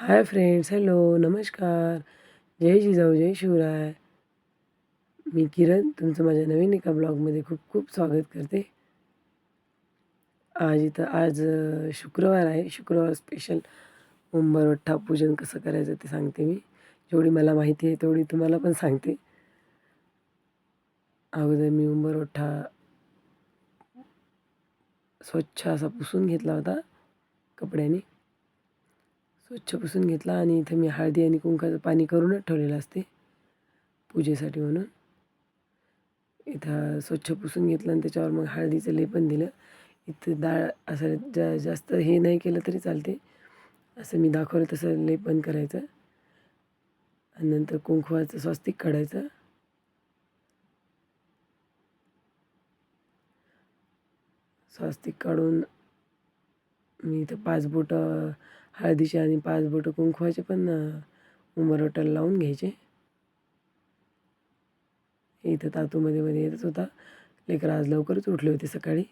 Hi friends hello नमस्कार. जय जिजाऊ जय शिवराय. मी किरण तुमचं माझ्या नवीन एका ब्लॉगमध्ये खूप खूप स्वागत करते. आज इथं आज शुक्रवार आहे. शुक्रवार स्पेशल उंबरवठ्ठा पूजन कसं करायचं ते सांगते मी. जेवढी मला माहिती आहे तेवढी तुम्हाला पण सांगते. अगोदर मी उंबरवठ्ठा स्वच्छ असा पुसून घेतला होता कपड्याने. स्वच्छ पुसून घेतला आणि इथं मी हळदी आणि कुंकाचं पाणी करूनच ठेवलेलं असते. पूजेसाठी म्हणून. इथं स्वच्छ पुसून घेतलं आणि त्याच्यावर मग हळदीचं लेपन दिलं. इथं डाळ असं जा जास्त हे नाही केलं तरी चालते. असं मी दाखवलं तसं लेपन करायचं. आणि नंतर कुंकवाचं स्वस्तिक काढायचं. स्वस्तिक काढून मी इथं पाच बोटं हळदीचे आणि पाच बोटं कुंकवाचे पण उंबरवट्याला लावून घ्यायचे. इथं तातूमध्ये मध्ये येतच होता. लेकर आज लवकरच उठले होते सकाळी.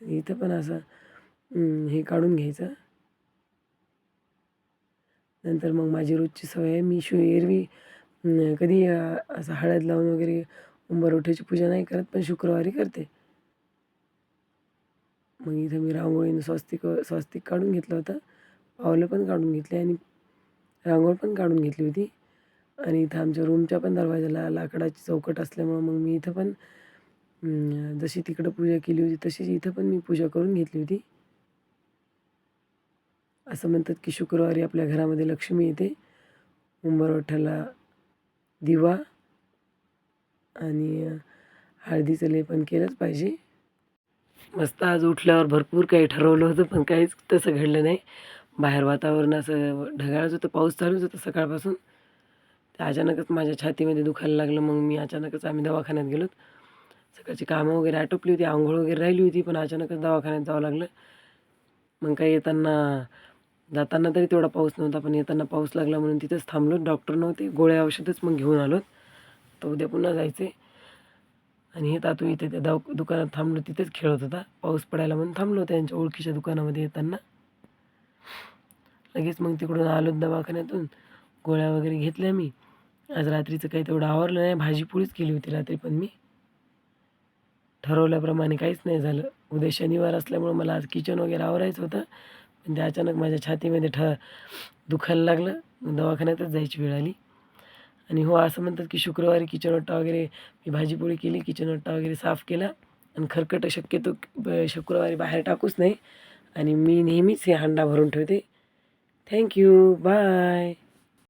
इथं पण असं हे काढून घ्यायचं. नंतर मग माझी रोजची सवय आहे. मी शो एरवी कधी असं हळद लावून वगैरे उंबरवठ्याची पूजा नाही करत पण शुक्रवारी करते. मग इथं मी रांगोळीनं स्वस्तिक स्वस्तिक काढून घेतलं होतं. पावलं पण काढून घेतली आणि रांगोळ पण काढून घेतली होती. आणि इथं आमच्या रूमच्या पण दरवाजाला लाकडाची चौकट असल्यामुळं मग मी इथं पण जशी तिकडं पूजा केली होती तशीच इथं पण मी पूजा करून घेतली होती. असं म्हणतात की शुक्रवारी आपल्या घरामध्ये लक्ष्मी येते. उंबरवठ्याला दिवा आणि हळदीचं लेपन केलंच पाहिजे. मस्त आज उठल्यावर भरपूर काही ठरवलं होतं पण काहीच तसं घडलं नाही. बाहेर वातावरण असं ढगाळच होतं पाऊस चालूच होता सकाळपासून. ते अचानकच माझ्या छातीमध्ये दुखायला लागलं मग मी अचानकच आम्ही दवाखान्यात गेलो. सकाळची कामं वगैरे आटोपली होती आंघोळ वगैरे राहिली होती पण अचानकच दवाखान्यात जावं लागलं. मग काही येताना जाताना तरी तेवढा पाऊस नव्हता पण येताना पाऊस लागला म्हणून तिथंच थांबलो. डॉक्टर नव्हते गोळ्या औषधच मग घेऊन आलो. तर उद्या पुन्हा जायचे आणि हे तातू इथे त्या दव दुकानात थांबलो तिथेच खेळत होता. पाऊस पडायला म्हणून थांबलो त्यांच्या ओळखीच्या दुकानामध्ये येताना. लगेच मग तिकडून आलो दवाखान्यातून. गोळ्या वगैरे घेतल्या मी. आज रात्रीचं काही तेवढं आवरलं नाही. भाजीपोळीच केली होती रात्री पण मी. ठरवल्याप्रमाणे काहीच नाही झालं. उद्या शनिवार असल्यामुळं मला आज किचन वगैरे आवरायचं होतं. पण ते अचानक माझ्या छातीमध्ये ठ दुखायला लागलं. मग दवाखान्यातच जायची वेळ आली. आणि हो असं म्हणतात की शुक्रवारी किचन ओट्टा वगैरे मी भाजीपोळी केली किचन ओट्टा वगैरे साफ केला आणि खरकट शक्यतो ब- शुक्रवारी बाहेर टाकूच नाही. आणि मी नेहमीच हे हांडा भरून ठेवते. Thank you bye